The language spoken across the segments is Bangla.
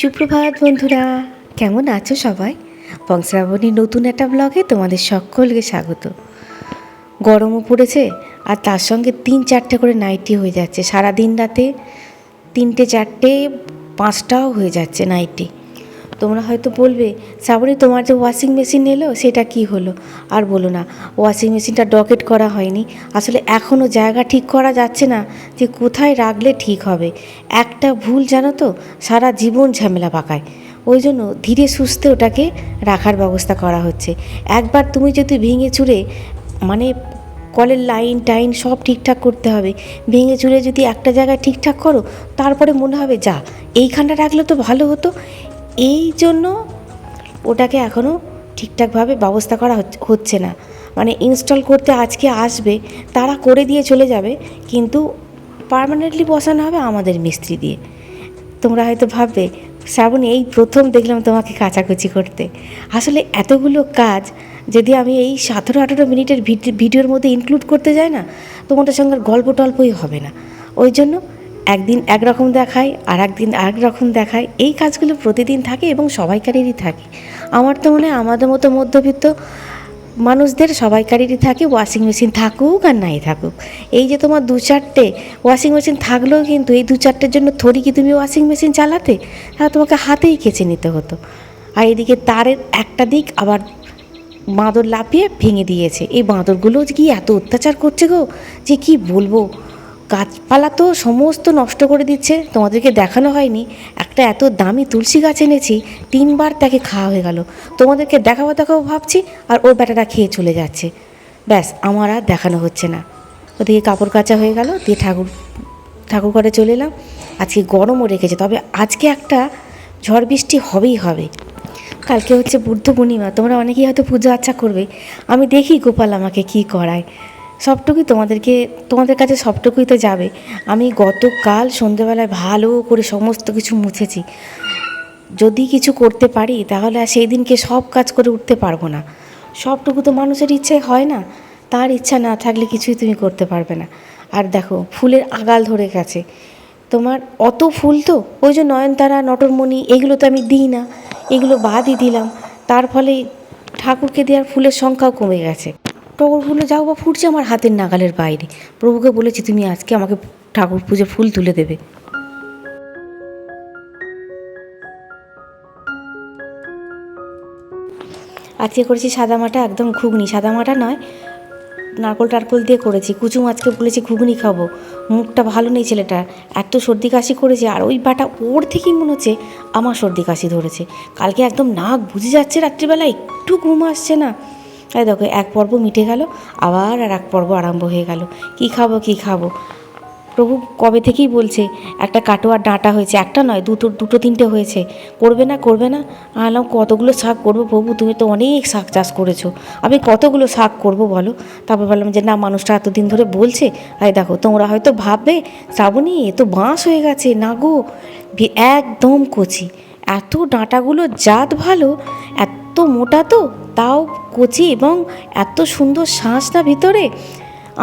সুপ্রভাত বন্ধুরা, কেমন আছো সবাই? বংশ্রাবণীর নতুন একটা ব্লগে তোমাদের সকলকে স্বাগত। গরমও পড়েছে, আর তার সঙ্গে তিন চারটে করে নাইটি হয়ে যাচ্ছে। সারাদিন রাতে তিনটে, চারটে, পাঁচটাও হয়ে যাচ্ছে নাইটি তোমরা হয়তো বলবে শ্রাবণী তোমার যে ওয়াশিং মেশিন এলো, সেটা কি হলো? আর বলো না ওয়াশিং মেশিনটা ডকেট করা হয়নি। আসলে এখনও জায়গা ঠিক করা যাচ্ছে না যে কোথায় রাখলে ঠিক হবে। একটা ভুল জানো তো, সারা জীবন ঝামেলা পাকায়। ওই জন্য ধীরে সুস্থে ওটাকে রাখার ব্যবস্থা করা হচ্ছে। একবার তুমি যদি ভেঙে চুরে মানে কলের লাইন টাইন সব ঠিকঠাক করতে হবে। ভেঙে চুরে যদি একটা জায়গায় ঠিকঠাক করো, তারপরে মনে হবে, যা, এইখানটা রাখলে তো ভালো হতো। এই জন্য ওটাকে এখনও ঠিকঠাকভাবে ব্যবস্থা করা হচ্ছে- না। মানে ইনস্টল করতে আজকে আসবে, তারা করে দিয়ে চলে যাবে, কিন্তু পার্মানেন্টলি বসানো হবে আমাদের মিস্ত্রি দিয়ে। তোমরা হয়তো ভাববে, শ্রাবণী, এই প্রথম দেখলাম তোমাকে কাচাকুচি করতে। আসলে এতগুলো কাজ, যদি আমি এই সতেরো, আঠেরো মিনিটের ভিডি- ভিডিওর মধ্যে ইনক্লুড করতে যাই না, তোমাদের সঙ্গে গল্প টল্পই হবে না। ওই জন্য একদিন একরকম দেখায়, আর একদিন আরেক রকম দেখায়। এই কাজগুলো প্রতিদিন থাকে এবং সবাইকারেরই থাকে। আমার তো মনে হয় আমাদের মতো মধ্যবিত্ত মানুষদের সবাইকারেরই থাকে ওয়াশিং মেশিন থাকুক আর নাই থাকুক। এই যে তোমার দু চারটে ওয়াশিং মেশিন থাকলেও কিন্তু এই দু চারটের জন্য থরি কি তুমি ওয়াশিং মেশিন চালাতে? তাহলে তোমাকে হাতেই কেচে নিতে হতো। আর এদিকে তারের একটা দিক আবার বাঁদর লাফিয়ে ভেঙে দিয়েছে। এই বাঁদরগুলো কি এত অত্যাচার করছে গো? যে কি বলব? গাছপালা তো সমস্ত নষ্ট করে দিচ্ছে, তোমাদেরকে দেখানো হয়নি। একটা এত দামি তুলসী গাছ এনেছি, তিনবার তাকে খাওয়া হয়ে গেল। তোমাদেরকে দেখাবো দেখাবো ভাবছি, আর ওর ব্যাটাটা খেয়ে চলে যাচ্ছে। ব্যাস, আমার আর দেখানো হচ্ছে না। ওদিকে কাপড় কাচা হয়ে গেল, দিয়ে ঠাকুর ঠাকুর ঘরে চলে এলাম। আজকে গরমও রেখেছে, তবে আজকে একটা ঝড় বৃষ্টি হবেই হবে। কালকে হচ্ছে বুদ্ধ পূর্ণিমা, তোমরা অনেকেই হয়তো পুজো আচ্ছা করবে। আমি দেখি গোপাল আমাকে কি করায়। সবটুকুই তোমাদেরকে, তোমাদের কাছে সবটুকুই তো যাবে। আমি গতকাল সন্ধেবেলায় ভালো করে সমস্ত কিছু মুছেছি। যদি কিছু করতে পারি, তাহলে আর সেই দিনকে সব কাজ করে উঠতে পারব না। সবটুকু তো মানুষের ইচ্ছে হয় না। তার ইচ্ছা না থাকলে কিছুই তুমি করতে পারবে না। আর দেখো, ফুলের আগাল ধরে গেছে। তোমার অত ফুল তো? ওই যে নয়নতারা, নটরমণি, এগুলো তো আমি দিই না। এগুলো বাদই দিলাম। তার ফলে ঠাকুরকে দেওয়ার ফুলের সংখ্যাও কমে গেছে। টগরগুলো যাও বা ফুটছে আমার হাতের নাগালের বাইরে। প্রভুকে বলেছি, তুমি আজকে আমাকে ঠাকুর পুজো ফুল তুলে দেবে। আজকে করেছি সাদামাটা, একদম ঘুগনি। সাদামাটা নয়, নারকোল টারকোল দিয়ে করেছি। কুচু মাছকে বলেছি ঘুগনি খাব। মুখটা ভালো নেই ছেলেটা এত সর্দি কাশি করেছে, আর ওই বাটা ওর থেকেই মনে হচ্ছে আমার সর্দি কাশি ধরেছে। কালকে একদম নাক বুঝে যাচ্ছে রাত্রিবেলা, একটু ঘুম আসছে না। এই দেখো, এক পর্ব মিটে গেল, আবার আর এক পর্ব আরম্ভ হয়ে গেল। কি খাব কি খাব? প্রভু কবে থেকেই বলছে, একটা কাটোয়ার ডাঁটা হয়েছে, একটা নয়, দুটো দুটো তিনটে হয়েছে। করবে না করবে না? আলাম কতগুলো শাক করব প্রভু? তুমি তো অনেক শাক চাষ করেছ। আমি কতগুলো শাক করব বলো? তারপর বললাম যে, না, মানুষটা এতদিন ধরে বলছে, আরে দেখো, তোমরা হয়তো ভাববে, শ্রাবণী, এ তো বাঁশ হয়ে গেছে, না গো? একদম কচি। এত ডাঁটাগুলো জাত ভালো, এত মোটা তো তাও কচি এবং এত সুন্দর শাঁস না ভিতরে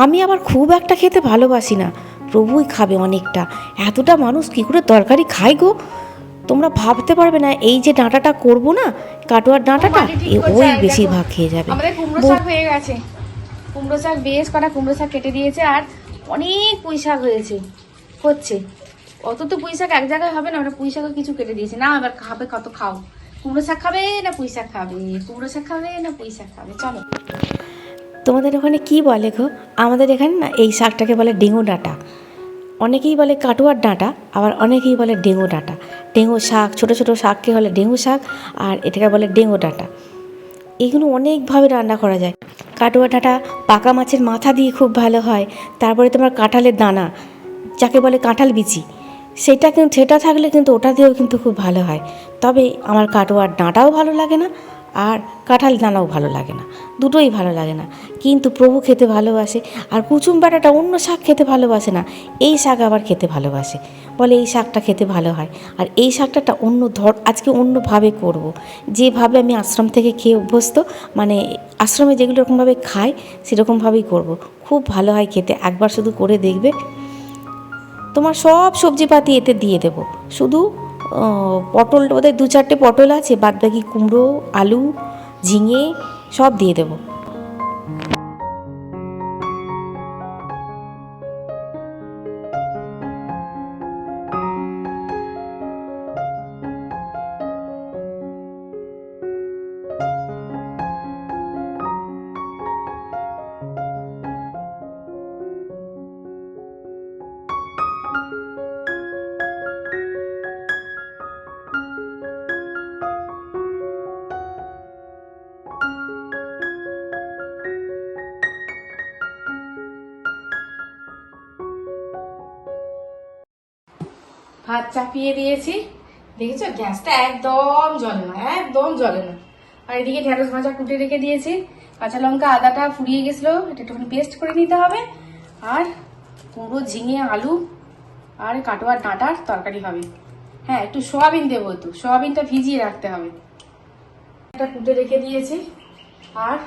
আমি আবার খুব একটা খেতে ভালোবাসি না। প্রভুই খাবে অনেকটা। এতটা মানুষ কী করে তরকারি খায় গো? তোমরা ভাবতে পারবে না এই যে ডাঁটাটা করব না কাটোয়ার ডাঁটাটা ওই বেশিরভাগ খেয়ে যাবে। আমাদের কুমড়ো শাক হয়ে গেছে। কুমড়ো শাক বেশ কটা কুমড়ো শাক কেটে দিয়েছে আর অনেক পুঁই শাক হয়েছে হচ্ছে। অত তো পুঁই শাক এক জায়গায় হবে না আমরা পুঁই শাকও কিছু কেটে দিয়েছি। না এবার খাবে কত খাও। কুমড়ো শাক খাবে না পুঁই শাক খাবে? কুমড়ো শাক খাবে না পুঁই শাক খাবে? চলো। তোমাদের ওখানে কি বলে গো? আমাদের এখানে না এই শাকটাকে বলে ডেঙ্গু ডাঁটা। অনেকেই বলে কাটুয়ার ডাঁটা, আবার অনেকেই বলে ডেঙ্গু ডাঁটা। ডেঙ্গু শাক, ছোটো ছোটো শাককে বলে ডেঙ্গু শাক, আর এটাকে বলে ডেঙ্গু ডাঁটা। এগুলো অনেকভাবে রান্না করা যায়। কাটুয়া ডাঁটা পাকা মাছের মাথা দিয়ে খুব ভালো হয়। তারপরে তোমার কাঁঠালের দানা, যাকে বলে কাঁঠাল বিচি। সেটা কিন্তু, সেটা থাকলে কিন্তু ওটা দিয়েও কিন্তু খুব ভালো হয়। তবে আমার কাটোয়ার ডাঁটাও ভালো লাগে না, আর কাঁঠাল দানাও ভালো লাগে না। দুটোই ভালো লাগে না। কিন্তু প্রভু খেতে ভালোবাসে, আর কুচুম বাটাটা অন্য শাক খেতে ভালোবাসে না, এই শাক আবার খেতে ভালোবাসে। বলে এই শাকটা খেতে ভালো হয়, আর এই শাকটাটা অন্য ধর, আজকে অন্যভাবে করব। যেভাবে আমি আশ্রম থেকে খেয়ে অভ্যস্ত মানে আশ্রমে যেগুলো রকমভাবে খাই সেরকমভাবেই করব। খুব ভালো হয় খেতে, একবার শুধু করে দেখবে। তোমার সব সবজিপাতি এতে দিয়ে দেবো। শুধু পটল বোধহয় দু চারটে পটল আছে, বাদবাকি কুমড়ো, আলু, ঝিঙে সব দিয়ে দেবো। ভাত চাপিয়ে দিয়েছি। দেখেছ? গ্যাসটা একদম জ্বলে না, একদম জ্বলে না। আর এদিকে ঢেঁড়স ভাজা কুটে রেখে দিয়েছি। কাঁচা লঙ্কা আদাটা ফুরিয়ে গেছিল, এটা একটুখানি পেস্ট করে নিতে হবে। আর কুমড়ো, ঝিঙে, আলু, আর কাটোয়ার ডাঁটার তরকারি হবে। হ্যাঁ একটু সোয়াবিন দেবো একটু, সোয়াবিনটা ভিজিয়ে রাখতে হবে। এটা কুটে রেখে দিয়েছি। আর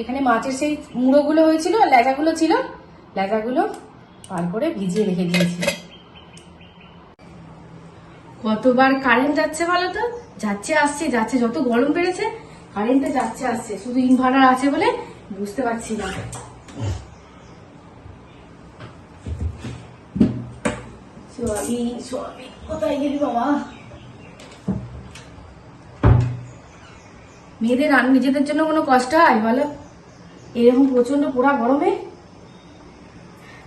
এখানে মাছের সেই মুড়োগুলো হয়েছিল আর লেজাগুলো ছিল, লেজাগুলো বার করে ভিজিয়ে রেখে দিয়েছি। কতবার কারেন্ট যাচ্ছে বলো তো যাচ্ছে আসছে যাচ্ছে যত গরম বেড়েছে কারেন্টে যাচ্ছে আসছে। শুধু ইনভার্টার আছে বলে বুঝতে পারছি না। সোয়াবিন সোয়াবিন কোথায় গেলি বাবা? মেয়েদের নিজেদের জন্য কোনো কষ্ট হয় বলো? এরকম প্রচণ্ড পোড়া গরমে?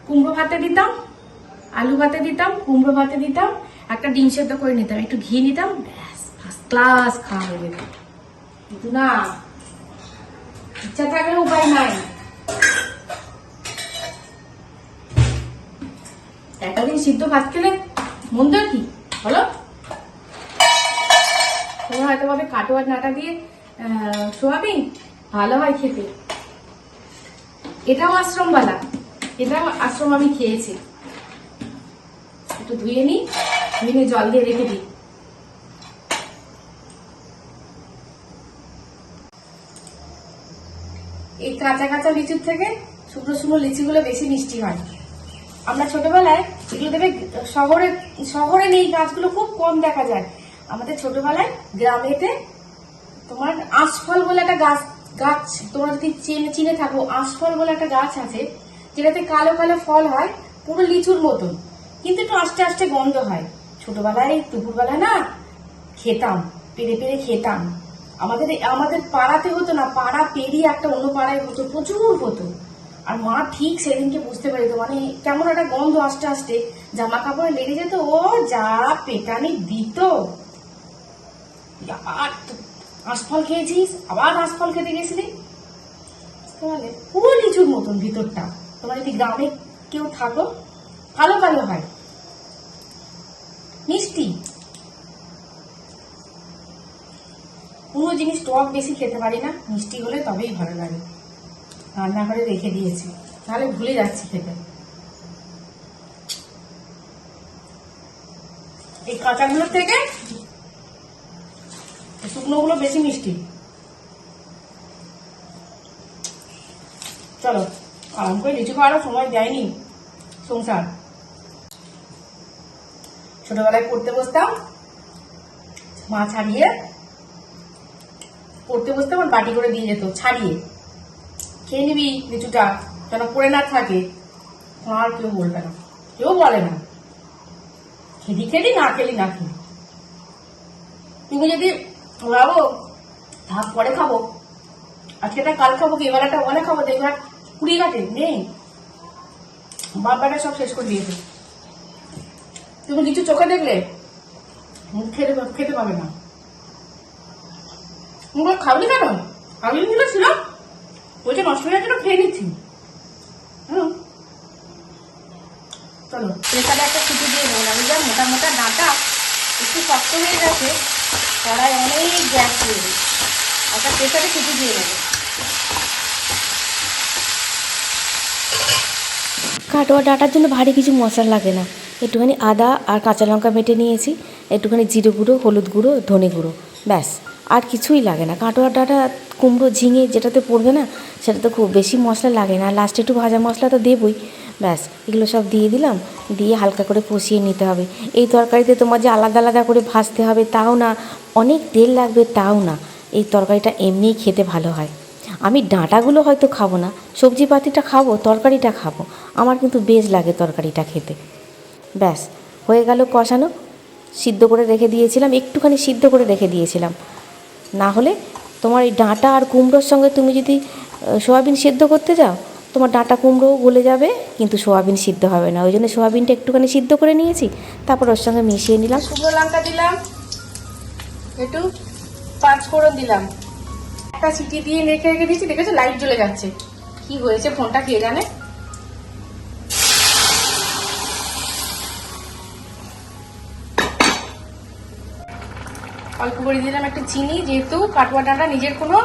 কুমড়ো ভাতে দিতাম আলু ভাতে দিতাম কুমড়ো ভাতে দিতাম একটা ডিম সেদ্ধ করে নিতাম, একটু ঘি নিতাম, ব্যাস ক্লাস খাওয়া হয়ে যেত কিন্তু না, ইচ্ছা থাকলে উপায় নাই। একটা দিন সিদ্ধ ভাত খেলে মন্দ কি? বলো। তোমরা হয়তো ভাবে কাটোয়ার নাটা দিয়ে সোয়াবিন ভালো হয় খেতে। এটাও আশ্রমবালা, এটাও আশ্রম আমি খেয়েছি। একটু ধুয়ে নিই। নিয়ে জল দিয়ে রেখে দিই। এই কাঁচা কাঁচা লিচুর থেকে শুকনো শুকনো লিচিগুলো বেশি মিষ্টি হয়। আমরা ছোটবেলায় এগুলো দেবে শহরে শহরে নেই, গাছগুলো খুব কম দেখা যায়। আমাদের ছোটবেলায় গ্রামেতে তোমার আঁশফল বলে একটা গাছ গাছ তোমরা যদি চিনে চিনে থাকো, আঁশফল বলে একটা গাছ আছে, যেটাতে কালো কালো ফল হয়, পুরো লিচুর মতন। কিন্তু একটু আস্তে আস্তে গন্ধ হয়। ছোটবেলায়, দুপুরবেলায় না খেতাম, পেরে পেরে খেতাম। আমাদের আমাদের পাড়াতে হতো না, পাড়া পেরিয়ে একটা অন্য পাড়ায় হতো, প্রচুর হতো। আর মা ঠিক সেদিনকে বুঝতে পেরেছ মানে কেমন একটা গন্ধ আস্তে আস্তে জামা কাপড়ে লেগে যেত, ও যা পেটানি দিত। তো- আঁশফল খেয়েছিস? আবার আঁশফল খেতে গেছিলি? পুরো লিচুর মতন ভিতরটা। তোমার যদি গ্রামে কেউ থাকো? কালো কালো হয় মিষ্টি কোনো জিনিস টক বেশি খেতে পারি না, মিষ্টি হলে তবেই ভালো লাগে। রান্না করে রেখে দিয়েছি, তাহলে ভুলে যাচ্ছি খেতে। এই কাঁচাগুলোর থেকে শুকনো গুলো বেশি মিষ্টি। চলো আরাম করে লিচু খাওয়ারও সময় দেয়নি সংসার। ছোটবেলায় পড়তে বসতাম, মা ছাড়িয়ে পড়তে বসতে আর বাটি করে দিয়ে যেত, ছাড়িয়ে। খেয়ে নিবি, লিচুটা, যেন পড়ে না থাকে। আর কেউ বলবে না, কেউ বলে না। খেলি খেলি, না খেলি না খেলি। তুমি যদি ভাবো ভাত পরে খাব। আজকে একটা কাল খাব কি, এবার একটা ওখানে খাব দেখবে আর কুড়ি কাটে নেই। বাবাটা সব শেষ করে দিয়েছে। তুমি কিছু চোখে দেখলে খেতে খেতে পাবে না। মুখ খাবি কেন? খাবি ছিল ছিল? ওইটা নষ্ট হয়ে যাচ্ছে খেয়ে নিচ্ছি। চলো প্রেসারে একটা ছুটি দিয়ে দেবো আমি যা মোটা মোটা ডাঁটা একটু শক্ত হয়ে গেছে, কড়াই অনেক গ্যাস হয়ে গেছে একটা প্রেসারে ছুটি দিয়ে দেবো। কাটোয়া ডাটার জন্য ভারী কিছু মশলা লাগে না। একটুখানি আদা আর কাঁচা লঙ্কা বেটে নিয়েছি, একটুখানি জিরে গুঁড়ো, হলুদ গুঁড়ো, ধনে গুঁড়ো, ব্যাস। আর কিছুই লাগে না। কাটোয়া ডাটা, কুমড়ো, ঝিঙে যেটাতে পড়বে না, সেটাতে খুব বেশি মশলা লাগে না। লাস্টে একটু ভাজা মশলা তো দেবই। ব্যাস, এগুলো সব দিয়ে দিলাম। দিয়ে হালকা করে কষিয়ে নিতে হবে। এই তরকারিতে তোমার যে আলাদা আলাদা করে ভাজতে হবে তাও না, অনেক তেল লাগবে তাও না। এই তরকারিটা এমনিই খেতে ভালো হয়। আমি ডাঁটাগুলো হয়তো খাব না সবজি পাতিটা খাব, তরকারিটা খাব। আমার কিন্তু বেশ লাগে তরকারিটা খেতে। ব্যাস, হয়ে গেল কষানো। সিদ্ধ করে রেখে দিয়েছিলাম, একটুখানি সিদ্ধ করে রেখে দিয়েছিলাম। না হলে তোমার এই ডাঁটা আর কুমড়োর সঙ্গে তুমি যদি সোয়াবিন সিদ্ধ করতে যাও, তোমার ডাঁটা কুমড়োও গলে যাবে, কিন্তু সোয়াবিন সিদ্ধ হবে না। ওই জন্য সোয়াবিনটা একটুখানি সিদ্ধ করে নিয়েছি, তারপর ওর সঙ্গে মিশিয়ে নিলাম। শুকনো লঙ্কা দিলাম, একটু পাঁচ ফোড়ন দিলাম। একটা সিটি দিয়ে রেখে রেখে দিয়েছি, দেখেছ? লাইট জ্বলে যাচ্ছে। কি হয়েছে? ফোনটা কে জানে? অল্প করে দিলাম একটু চিনি, যেহেতু কাটুয়া নিজের কোনো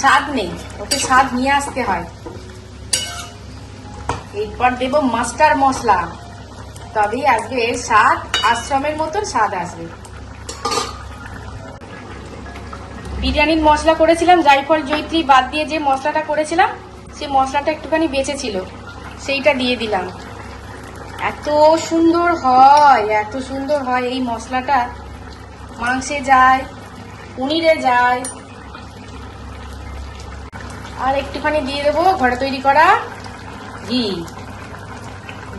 স্বাদ নেই, ওকে স্বাদ নিয়ে আসতে হয়। এরপর দেবো মাস্টার মশলা। তবেই আসবে স্বাদ, আশ্রমের মতন স্বাদ আসবে। বিরিয়ানির মশলা করেছিলাম জায়ফল জৈত্রী বাদ দিয়ে যে মশলাটা করেছিলাম, সেই মশলাটা একটুখানি বেঁচে ছিল, সেইটা দিয়ে দিলাম। এত সুন্দর হয়, এত সুন্দর হয় এই মশলাটা। মাংসে যায়, পনিরে যায়। আর একটুখানি দিয়ে দেবো, ঘরে তৈরি করা ঘি।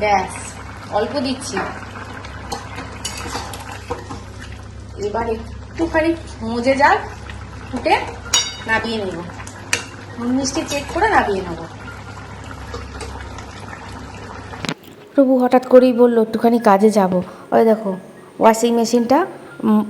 ব্যাস, অল্প দিচ্ছি। এবার একটুখানি মজে যাক, ফুটে নাবিয়ে নেব। নুন মিষ্টি চেক করে নাবিয়ে নেব। প্রভু হঠাৎ করেই বলল, একটুখানি কাজে যাব। ওই দেখো ওয়াশিং মেশিনটা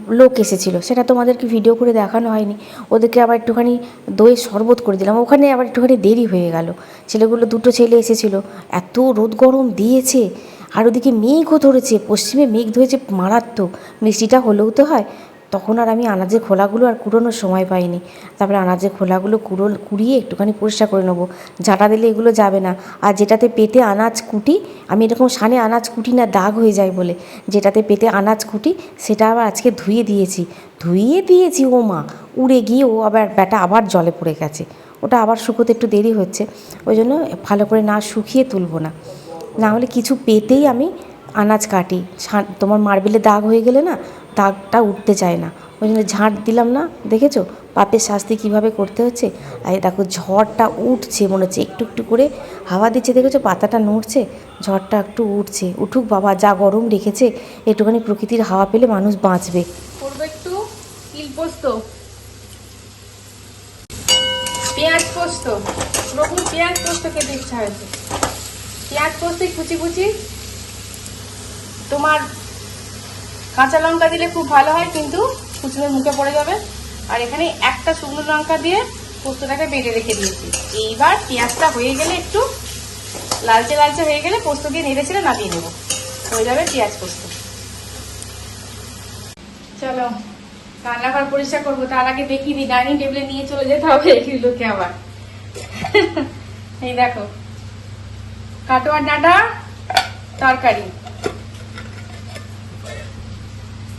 লোক এসেছিল। সেটা তোমাদেরকে ভিডিও করে দেখানো হয়নি। ওদেরকে আবার একটুখানি দইয়ের শরবত করে দিলাম। ওখানে আবার একটুখানি দেরি হয়ে গেল। ছেলেগুলো, দুটো ছেলে এসেছিল। এত রোদ গরম দিয়েছে। আর ওদিকে মেঘও ধরেছে। পশ্চিমে মেঘ ধরেছে মারাত্মক। মিষ্টিটা হলেও তো হয়। তখন আর আমি আনাজের খোলাগুলো আর কুড়োনোর সময় পাইনি। তারপরে আনাজের খোলাগুলো কুড়ো কুড়িয়ে একটুখানি পরিষ্কার করে নেব। ঝাঁটা দিলে এগুলো যাবে না। আর যেটাতে পেতে আনাজ কুটি, আমি এরকম সানে আনাজ কুটি না, দাগ হয়ে যায় বলে। যেটাতে পেতে আনাজ কুটি, সেটা আবার আজকে ধুয়ে দিয়েছি। ধুয়ে দিয়েছি, ও মা! উড়ে গিয়ে ও আবার ব্যাটা আবার জলে পড়ে গেছে। ওটা আবার শুকোতে একটু দেরি হচ্ছে। ওই জন্য ভালো করে না শুকিয়ে তুলবো না। না হলে কিছু পেতেই আমি আনাজ কাটি। তোমার মার্বেলে দাগ হয়ে গেলে না দাগটা উঠতে চায় না। ওই জন্য ঝাঁট দিলাম না, দেখেছ? পাপের শাস্তি কীভাবে করতে হচ্ছে? আর দেখো, ঝড়টা উঠছে, মনে হচ্ছে একটু একটু করে হাওয়া দিচ্ছে, দেখেছ? পাতাটা নড়ছে, ঝড়টা একটু উঠছে। উঠুক বাবা, যা গরম রেখেছে, একটুখানি প্রকৃতির হাওয়া পেলে মানুষ বাঁচবে। একটু পেঁয়াজ পোস্ত। প্রভুর পেঁয়াজ পোস্ত খেতে পেঁয়াজ তোমার কাঁচা লঙ্কা দিলে খুব ভালো হয়, কিন্তু কুচুমের মুখে পড়ে যাবে। আর এখানে একটা শুকনো লঙ্কা দিয়ে পোস্তটাকে বেটে রেখে দিয়েছি। এইবার পেঁয়াজটা হয়ে গেলে একটু লালচে লালচে হয়ে গেলে পোস্ত দিয়ে নেড়ে ছেড়ে নামিয়ে নেব। হয়ে যাবে পেঁয়াজ পোস্ত। চলো, রান্নাঘর পরিষ্কার করব। তার আগে দেখি দি ডাইনিং টেবিলে নিয়ে চলে যেতে হবে এগুলোকে আবার। এই দেখো কাটোয়ার ডাঁটা, তরকারি।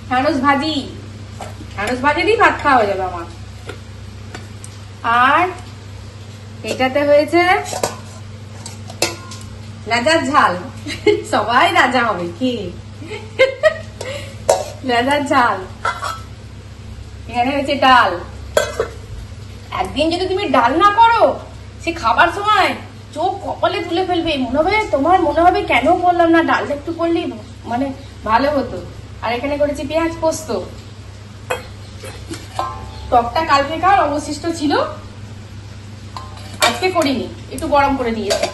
ঢ্যাঁড়স ভাজি। ঢ্যাঁড়স ভাজি দিয়ে ভাত খাওয়া হয়ে যাবে আমার। আর এটাতে হয়েছে রাজার ঝাল। সবাই রাজা হবে, কি? রাজার ঝাল। এখানে হয়েছে ডাল। একদিন যদি তুমি ডাল না করো, সে খাবার সময় চোখ কপালে তুলে ফেলবে। মনে হবে তোমার, মনে হবে কেন করলাম না, ডালটা একটু করলেই মানে ভালো হতো। আর এখানে করেছি পেঁয়াজ পোস্ত। টকটা কালকেকার অবশিষ্ট ছিল। আজকে করিনি, একটু গরম করে দিয়েছি।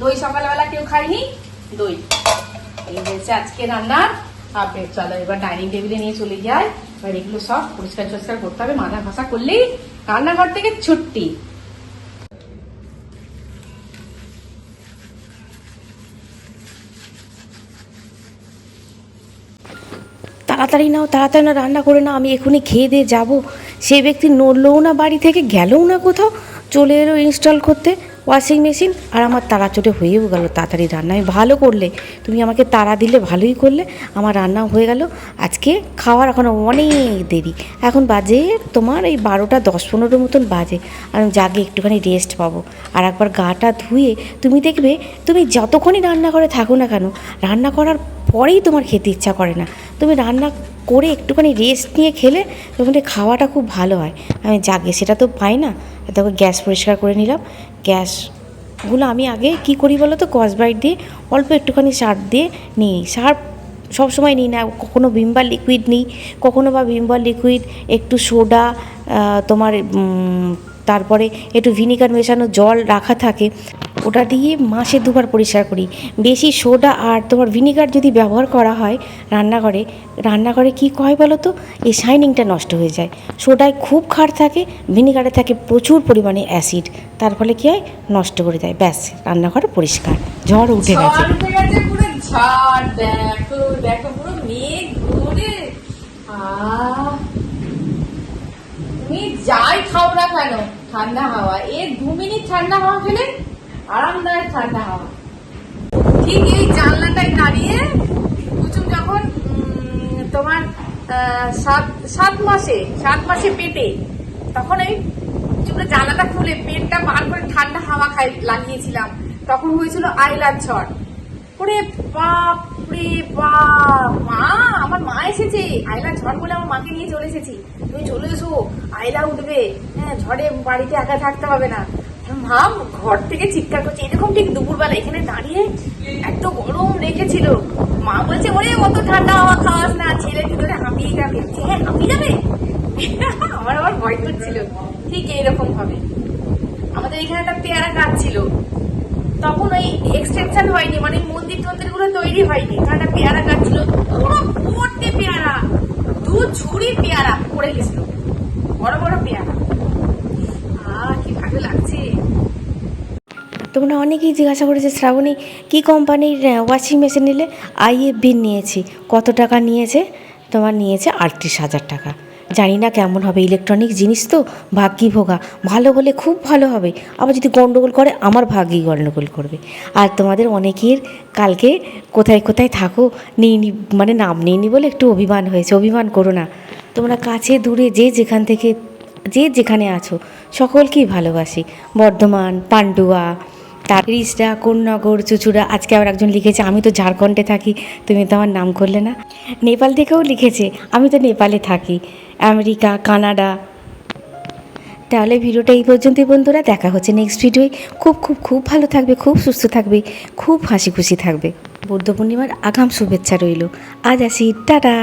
দই সকালবেলা কেউ খায়নি, দই। এই হয়েছে আজকে রান্নার আপডেট। চলো এবার ডাইনিং টেবিলে নিয়ে চলে যাই। এবার এগুলো সব পরিষ্কার টরিষ্কার করতে হবে, মাথা ঘষা করলেই রান্নাঘর থেকে ছুট্টি তাড়াতাড়ি নাও, তাড়াতাড়ি না রান্না করে নাও, আমি এখনই খেয়ে দিয়ে যাব। সেই ব্যক্তি নড়লও না বাড়ি থেকে, গেলও না কোথাও, চলে এলো ইনস্টল করতে ওয়াশিং মেশিন আর আমার তাড়া চোটে হয়েও গেল তাড়াতাড়ি রান্না আমি ভালো করলে, তুমি আমাকে তাড়া দিলে ভালোই করলে, আমার রান্নাও হয়ে গেল। আজকে খাওয়ার এখনও অনেক দেরি। এখন বাজে তোমার এই বারোটা দশ পনেরো মতন বাজে। আমি জাগে একটুখানি রেস্ট পাবো। আর একবার গাটা ধুয়ে তুমি দেখবে, তুমি যতক্ষণই রান্না করে থাকো না কেন, রান্না করার পরেই তোমার খেতে ইচ্ছা করে না। তুমি রান্না করে একটুখানি রেস্ট নিয়ে খেলে তখন খাওয়াটা খুব ভালো হয়। আমি জাগে, সেটা তো পাই না। তখন গ্যাস পরিষ্কার করে নিলাম। গ্যাসগুলো আমি আগে কি করি বলো তো? কসবাইট দিয়ে অল্প একটুখানি সার দিয়ে নিই। সার সবসময় নিই না। কখনো ভিমবার লিকুইড নিই, কখনো বা ভিমবার লিকুইড একটু সোডা তোমার তারপরে একটু ভিনিগার মেশানো জল রাখা থাকে। ওটা দিয়ে মাসে দুবার পরিষ্কার করি। বেশি সোডা আর তোমার ভিনিগার যদি ব্যবহার করা হয় রান্নাঘরে রান্নাঘরে কি হয় বলো তো? এই শাইনিংটা নষ্ট হয়ে যায়। সোডায় খুব খার থাকে, ভিনিগারে থাকে প্রচুর পরিমাণে অ্যাসিড। তার ফলে কী হয়? নষ্ট করে দেয়। ব্যাস, রান্নাঘর পরিষ্কার। ঝড় উঠে গেছে। তুমি যাই খাও না কেন? ঠান্ডা হাওয়া। এ দু মিনিট ঠান্ডা হাওয়া খেলে আরামদায়ক ঠান্ডা হাওয়া ঠিক এই জানলাটায় দাঁড়িয়ে কুচুম যখন তোমার সাত সাত মাসে সাত মাসে পেটে, তখন এই চুপড়ে জানলাটা খুলে পেটটা বার করে ঠান্ডা হাওয়া খাই, লাগিয়েছিলাম। তখন হয়েছিল আইলার ঝড়। ওরে বাপ রে বাপ! মা, আমার মা এসেছে। আইলা ঝড় বলে আমার মাকে নিয়ে চলে এসেছি। তুমি চলে এসো, আইলা উঠবে। হ্যাঁ ঝড়ে বাড়িতে একা থাকতে হবে না। মা ঘর থেকে চিৎকার করছে। এরকম ঠিক দুপুরবেলা এখানে দাঁড়িয়ে এত গরম রেখেছিল মা বলছে, ওরে, অত ঠান্ডা হাওয়া খাওয়াস না, ছেলে ভিতরে হাঁপিয়ে যাবে হ্যাঁ হাঁপিয়ে যাবে? আমার আবার ভয় করছিল। ঠিক এইরকম হবে আমাদের এখানে একটা পেয়ারা গাছ ছিল। তখন ওই এক্সটেনশন হয়নি মানে মন্দির টন্দিরগুলো তৈরি হয়নি কারণ পেয়ারা গাছ ছিল, পুরো পেয়ারা, দু ঝুড়ি পেয়ারা পড়ে গেছিল। বড় বড় পেয়ারা। আহ, কি ভালো লাগছে। তোমরা অনেকেই জিজ্ঞাসা করেছে, শ্রাবণী, কী কোম্পানির ওয়াশিং মেশিন নিলে আইএফবি নিয়েছি? কত টাকা নিয়েছে? তোমার নিয়েছে আটত্রিশ হাজার টাকা। জানি না কেমন হবে ইলেকট্রনিক জিনিস তো, ভাগ্যি ভোগা। ভালো হলে খুব ভালো হবে। আবার যদি গণ্ডগোল করে, আমার ভাগ্যি গণ্ডগোল করবে। আর তোমাদের অনেকের কালকে কোথায় কোথায় থাকো, নিইনি মানে নাম নিইনি বলে একটু অভিমান হয়েছে। অভিমান করো না। তোমরা কাছে, দূরে, যে যেখান থেকে, যে যেখানে আছো, সকলকেই ভালোবাসি। বর্ধমান, পান্ডুয়া তার রিসরা কোন্নগর, চুচুড়া, আজকে আবার একজন লিখেছে, আমি তো ঝাড়খণ্ডে থাকি, তুমি তো আমার নাম করলে না। নেপাল থেকেও লিখেছে, আমি তো নেপালে থাকি, আমেরিকা, কানাডা। তাহলে ভিডিওটা এই পর্যন্তই বন্ধুরা, দেখা হচ্ছে নেক্সট ভিডিওয় খুব খুব খুব ভালো থাকবে, খুব সুস্থ থাকবে, খুব হাসি খুশি থাকবে। বুদ্ধ পূর্ণিমার আগাম শুভেচ্ছা রইল। আজ আসি, টাটা!